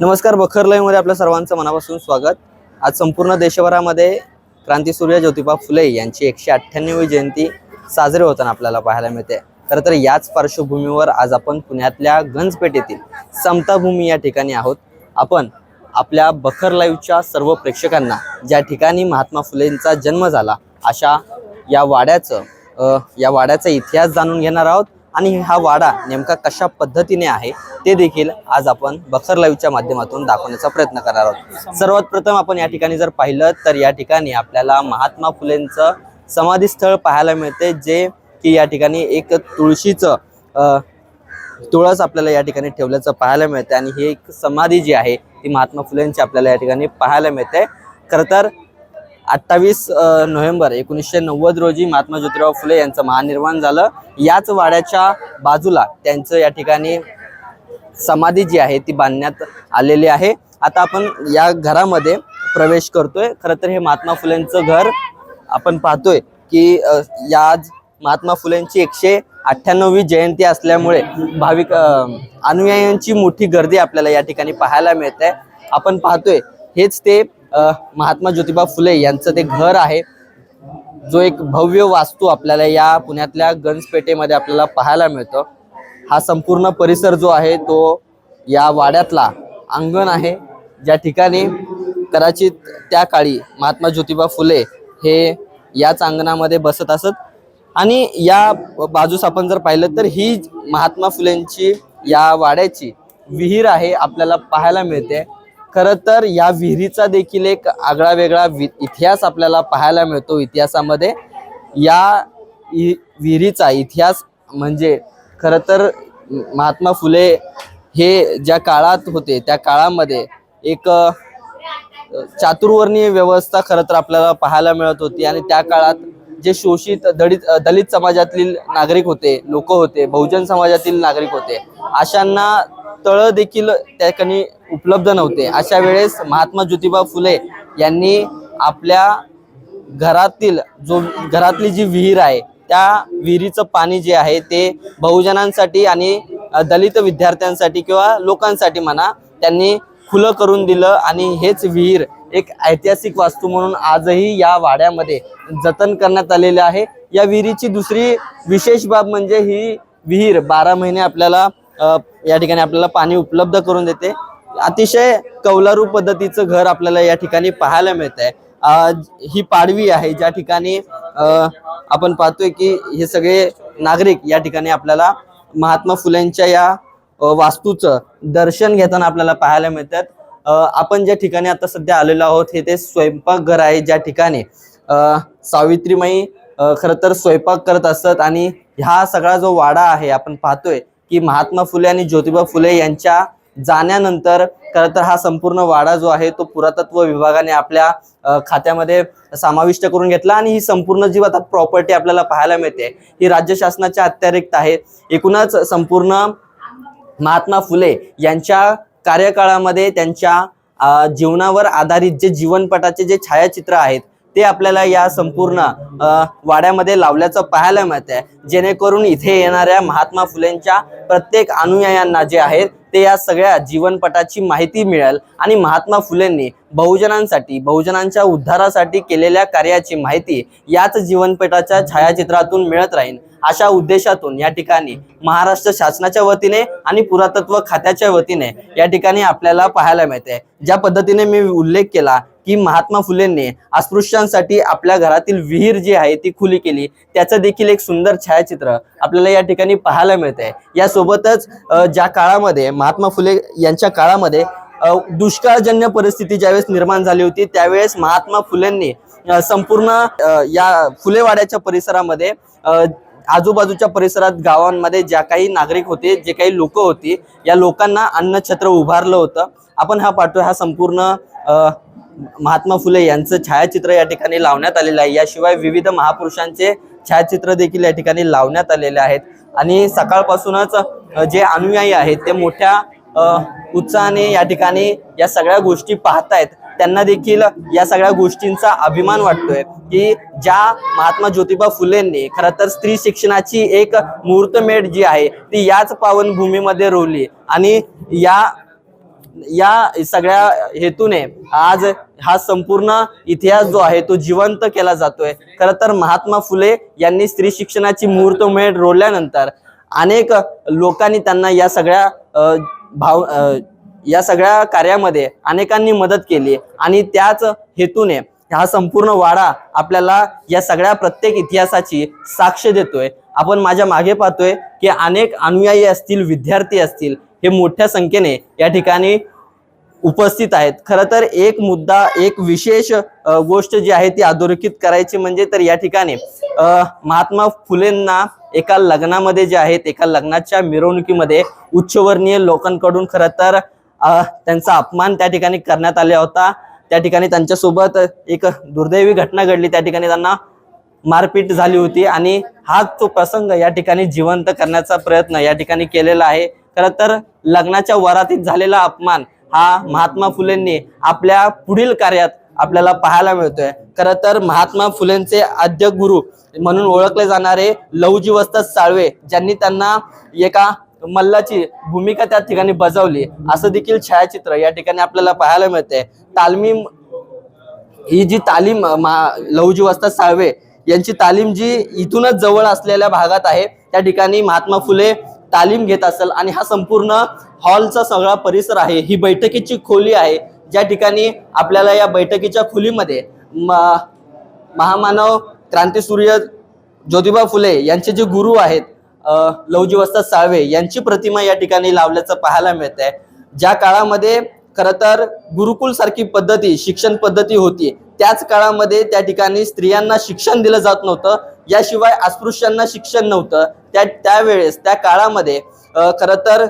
नमस्कार बखर लाईव्हमध्ये आपल्या सर्वांचं मनापासून स्वागत. आज संपूर्ण देशभरामध्ये क्रांतीसूर्य ज्योतिबा फुले यांची एकशे अठ्ठ्याण्णवी जयंती साजरी होताना आपल्याला पाहायला मिळते. खरं तर याच पार्श्वभूमीवर आज आपण पुण्यातल्या गंजपेठेतील समताभूमी या ठिकाणी आहोत. आपण आपल्या बखर लाईव्हच्या सर्व प्रेक्षकांना ज्या ठिकाणी महात्मा फुलेंचा जन्म झाला अशा या वाड्याचं या वाड्याचा इतिहास जाणून घेणार आहोत. आणि हा वाडा नेमका कशा पद्धतीने आहे ते देखील आज आपण बखर लाईव्हच्या माध्यमातून दाखवण्याचा प्रयत्न करणार आहोत. सर्वात प्रथम आपण या ठिकाणी जर पाहिलं तर या ठिकाणी आपल्याला महात्मा फुलेंचं समाधी स्थळ पाहायला मिळते जे की या ठिकाणी एक तुळशीचं तुळस आपल्याला या ठिकाणी ठेवल्याचं पाहायला मिळते. आणि ही एक समाधी जी आहे ती महात्मा फुलेंची आपल्याला या ठिकाणी पाहायला मिळते. खरं तर अठ्ठावीस नोव्हेंबर एकोणीसशे नव्वद रोजी महात्मा ज्योतिराव फुले यांचं महानिर्वाण झालं. याच वाड्याच्या बाजूला त्यांचं या ठिकाणी समाधी जी आहे ती बांधण्यात आलेली आहे. आता आपण या घरामध्ये प्रवेश करतोय. खरं तर हे महात्मा फुलेंचं घर आपण पाहतोय की या आज महात्मा फुलेंची एकशे अठ्ठ्याण्णवी जयंती असल्यामुळे भाविक अनुयायांची मोठी गर्दी आपल्याला या ठिकाणी पाहायला मिळते. आपण पाहतोय हेच ते महात्मा ज्योतिबा फुले यांचं ते घर आहे. जो एक भव्य वास्तू आपल्याला या पुण्यातल्या गंजपेठेमध्ये आपल्याला पाहायला मिळतो. हा संपूर्ण परिसर जो आहे तो या वाड्यातला अंगण आहे. ज्या ठिकाणी कदाचित त्या काळी महात्मा ज्योतिबा फुले हे याच अंगणामध्ये बसत असत. आणि या बाजूस आपण जर पाहिलं तर ही महात्मा फुलेंची या वाड्याची विहीर आहे आपल्याला पाहायला मिळते. खरं तर या विहिरीचा देखील एक आगळा वेगळा वि इतिहास आपल्याला पाहायला मिळतो इतिहासामध्ये. या इ- विहिरीचा इतिहास म्हणजे खरं तर महात्मा फुले हे ज्या काळात होते त्या काळामध्ये एक चातुर्वर्णीय व्यवस्था खरं तर आपल्याला पाहायला मिळत होती आणि त्या काळात जे शोषित दलित दलित समाजातील नागरिक होते लोक होते बहुजन समाजातील नागरिक होते अशांना तळ देखील त्या ठिकाणी उपलब्ध नव्हते. अशा वेळेस महात्मा ज्योतिबा फुले यांनी आपल्या घरातील जो घरातली जी विहीर आहे त्या विहिरीचं पाणी जे आहे ते बहुजनांसाठी आणि दलित विद्यार्थ्यांसाठी किंवा लोकांसाठी म्हणा त्यांनी खुलं करून दिलं आणि हेच विहीर एक ऐतिहासिक वास्तू म्हणून आजही या वाड्यामध्ये जतन करण्यात आलेले आहे. या विहिरीची दुसरी विशेष बाब म्हणजे ही विहीर बारा महिने आपल्याला या ठिकाणी आपल्याला पाणी उपलब्ध करून देते. अतिशय कौलारू पद्धतीचं घर आपल्याला या ठिकाणी पाहायला मिळत आहे ही पाडवी आहे ज्या ठिकाणी आपण पाहतोय की हे सगळे नागरिक या ठिकाणी आपल्याला महात्मा फुलेंच्या या वास्तूचं दर्शन घेताना आपल्याला पाहायला मिळतात. आपण ज्या ठिकाणी आता सध्या आलेलो आहोत हे ते स्वयंपाकघर आहे ज्या ठिकाणी सावित्रीमाई खरं तर स्वयंपाक करत असतात आणि हा सगळा जो वाडा आहे आपण पाहतोय की महात्मा फुले आणि ज्योतिबा फुले यांच्या जाण्यानंतर खरं तर हा संपूर्ण वाडा जो आहे तो पुरातत्व विभागाने आपल्या खात्यामध्ये समाविष्ट करून घेतला आणि ही संपूर्ण जी आता प्रॉपर्टी आपल्याला पाहायला मिळते ही राज्य शासनाच्या अत्यारिक्त आहे. एकूणच संपूर्ण महात्मा फुले यांच्या कार्यकाळामध्ये त्यांच्या जीवनावर आधारित जे जीवनपटाचे जे छायाचित्र आहेत ते आपल्याला या संपूर्ण वाड्यामध्ये लावल्याचं पाहायला मिळतंय. जेणेकरून इथे येणाऱ्या महात्मा फुलेंच्या प्रत्येक अनुयायांना जे आहेत ते या सगळ्या जीवनपटाची माहिती मिळेल आणि महात्मा फुलेंनी बहुजनांसाठी बहुजनांच्या उद्धारासाठी केलेल्या कार्याची माहिती याच जीवनपटाच्या छायाचित्रातून मिळत राहील. अशा उद्देशातून या ठिकाणी महाराष्ट्र शासनाच्या वतीने आणि पुरातत्व खात्याच्या वतीने या ठिकाणी आपल्याला पाहायला मिळते. ज्या पद्धतीने मी उल्लेख केला की महात्मा फुलेंनी अस्पृश्यांसाठी आपल्या घरातील विहीर जी आहे ती खुली केली त्याचं देखील एक सुंदर छायाचित्र आपल्याला या ठिकाणी पाहायला मिळते. यासोबतच ज्या काळामध्ये महात्मा फुले यांच्या काळामध्ये दुष्काळजन्य परिस्थिती ज्यावेळेस निर्माण झाली होती त्यावेळेस महात्मा फुलेंनी संपूर्ण या फुलेवाड्याच्या परिसरामध्ये आजूबाजूच्या परिसरात गावांमध्ये ज्या काही नागरिक होते जे काही लोक होती या लोकांना अन्नछत्र उभारलं होतं. आपण हा पाहतोय हा संपूर्ण महात्मा फुले यांचं छायाचित्र या ठिकाणी लावण्यात आलेलं आहे. याशिवाय विविध महापुरुषांचे छायाचित्र देखील या ठिकाणी लावण्यात आलेले आहेत. आणि सकाळपासूनच जे अनुयायी आहेत ते मोठ्या उत्साहाने या ठिकाणी या सगळ्या गोष्टी पाहतायत. त्यांना देखील या सगळ्या गोष्टींचा अभिमान वाटतोय की ज्या महात्मा ज्योतिबा फुलेंनी खरं तर स्त्री शिक्षणाची एक मुहूर्तमेढ जी आहे ती याच पावनभूमीमध्ये रोवली. आणि या या सगळ्या हेतूने आज हा संपूर्ण इतिहास जो आहे तो जिवंत केला जातोय. खरं तर महात्मा फुले यांनी स्त्री शिक्षणाची मुहूर्तमेढ रोवल्यानंतर अनेक लोकांनी त्यांना या सगळ्या भाव या सगळ्या कार्यामध्ये अनेकांनी मदत केली आणि त्याच हेतूने हा संपूर्ण वाडा आपल्याला या सगळ्या प्रत्येक इतिहासाची साक्ष देतोय. आपण माझ्या मागे पाहतोय की अनेक अनुयायी असतील विद्यार्थी असतील हे मोठ्या संख्येने या ठिकाणी उपस्थित आहेत. खरं तर एक मुद्दा एक विशेष गोष्ट जी आहे ती अधोरेखित करायची म्हणजे तर या ठिकाणी महात्मा फुलेंना एका लग्नामध्ये जे आहेत एका लग्नाच्या मिरवणुकीमध्ये उच्चवर्णीय लोकांकडून खरं तर त्यांचा अपमान त्या ठिकाणी करण्यात आला होता. त्या ठिकाणी त्यांच्यासोबत एक दुर्दैवी घटना घडली. त्या ठिकाणी त्यांना मारपीट झाली होती आणि हा तो प्रसंग या ठिकाणी जिवंत करण्याचा प्रयत्न या ठिकाणी केलेला आहे. खरंतर लग्नाच्या वरातीत झालेला अपमान हा महात्मा फुलेंनी आपल्या पुढील कार्यात आपल्याला पाहायला मिळतोय. खरं तर महात्मा फुलेंचे आद्य गुरु म्हणून ओळखले जाणारे लवजीवस्त साळवे ज्यांनी त्यांना एका मल्लाची भूमिका त्या ठिकाणी बजावली. असं देखील छायाचित्र या ठिकाणी आपल्याला पाहायला मिळते तालमी ही जी तालीम लवजीवस्त मा- साळवे यांची तालीम जी इथूनच जवळ असलेल्या भागात आहे त्या ठिकाणी महात्मा फुले तालीम घेत असेल आणि हा संपूर्ण हॉलचा सगळा परिसर आहे ही बैठकीची खोली आहे ज्या ठिकाणी आपल्याला या बैठकीच्या खोलीमध्ये म- महामानव क्रांतीसूर्य ज्योतिबा फुले यांचे जे गुरु आहेत अ, साळवे यांची प्रतिमा या ठिकाणी लावल्याचं पाहायला मिळत आहे ज्या काळामध्ये खरं तर गुरुकुल सारखी पद्धती शिक्षण पद्धती होती त्याच काळामध्ये त्या ठिकाणी स्त्रियांना शिक्षण दिलं जात नव्हतं. याशिवाय अस्पृश्यांना शिक्षण नव्हतं. त्या त्यावेळेस त्या काळामध्ये खरं तर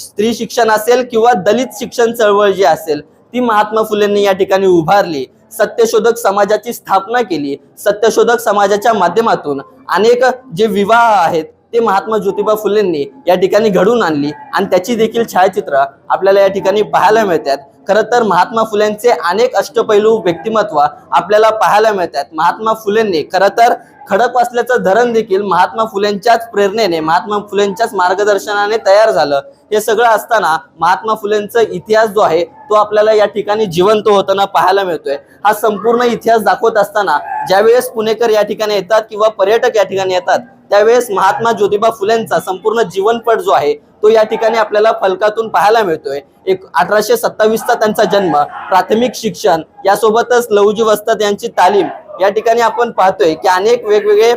स्त्री शिक्षण असेल किंवा दलित शिक्षण चळवळ जी असेल ती महात्मा फुलेंनी या ठिकाणी उभारली. सत्यशोधक समाजाची स्थापना केली. सत्यशोधक समाजाच्या माध्यमातून अनेक जे विवाह आहेत ते महात्मा ज्योतिबा फुलेंनी या ठिकाणी घडून आणली. आणि त्याची देखील छायाचित्र आपल्याला या ठिकाणी पाहायला मिळतात. खरं तर महात्मा फुलेंचे अनेक अष्टपैलू व्यक्तिमत्व आपल्याला पाहायला मिळतात. महात्मा फुलेंनी खरं तर खडक वाचल्याचं धरण देखील महात्मा फुलेंच्याच प्रेरणेने महात्मा फुलेंच्याच मार्गदर्शनाने तयार झालं. हे सगळं असताना महात्मा फुलेंचा इतिहास जो आहे तो आपल्याला या ठिकाणी जिवंत होताना पाहायला मिळतोय. हा संपूर्ण इतिहास दाखवत असताना ज्यावेळेस पुणेकर या ठिकाणी येतात किंवा पर्यटक या ठिकाणी येतात त्यावेळेस महात्मा ज्योतिबा फुलेंचा संपूर्ण जीवनपट जो आहे तो या ठिकाणी आपल्याला फलकातून पाहायला मिळतोय. एक अठराशे सत्तावीसचा त्यांचा जन्म प्राथमिक शिक्षण यासोबतच लवजी वस्ताद यांची तालीम या ठिकाणी आपण पाहतोय की अनेक वेगवेगळे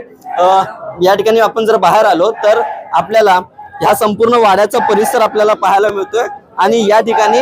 या ठिकाणी आपण जर बाहेर आलो तर आपल्याला ह्या संपूर्ण वाड्याचा परिसर आपल्याला पाहायला मिळतोय आणि या ठिकाणी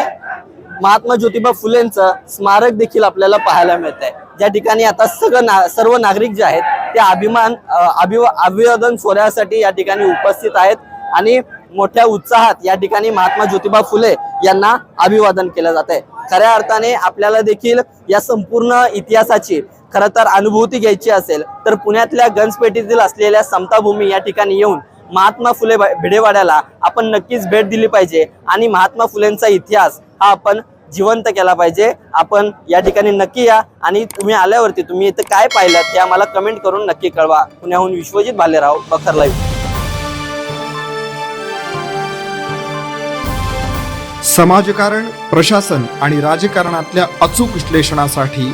महात्मा ज्योतिबा फुलेंचं स्मारक देखील आपल्याला पाहायला मिळत आहे ज्या ठिकाणी आता सगळं ना सर्व नागरिक जे आहेत ते अभिमान अभिवा अभिवादन सोहळ्यासाठी या ठिकाणी उपस्थित आहेत आणि मोठ्या उत्साहात या ठिकाणी महात्मा ज्योतिबा फुले यांना अभिवादन केलं जात आहे खऱ्या अर्थाने आपल्याला देखील या संपूर्ण इतिहासाची खरं तर अनुभूती घ्यायची असेल तर पुण्यातल्या गंजपेटीतील असलेल्या समताभूमी या ठिकाणी येऊन महात्मा फुले भिडेवाड्याला आपण नक्कीच भेट दिली पाहिजे आणि महात्मा फुलेंचा इतिहास हा आपण जिवंत केला पाहिजे. आपण या ठिकाणी नक्की या आणि तुम्ही आल्यावरती तुम्ही इथं काय पाहिलं ते आम्हाला कमेंट करून नक्की कळवा. पुण्याहून विश्वजित भालेराव बखर लाईव्ह. समाजकारण प्रशासन आणि राजकारणातल्या अचूक विश्लेषणासाठी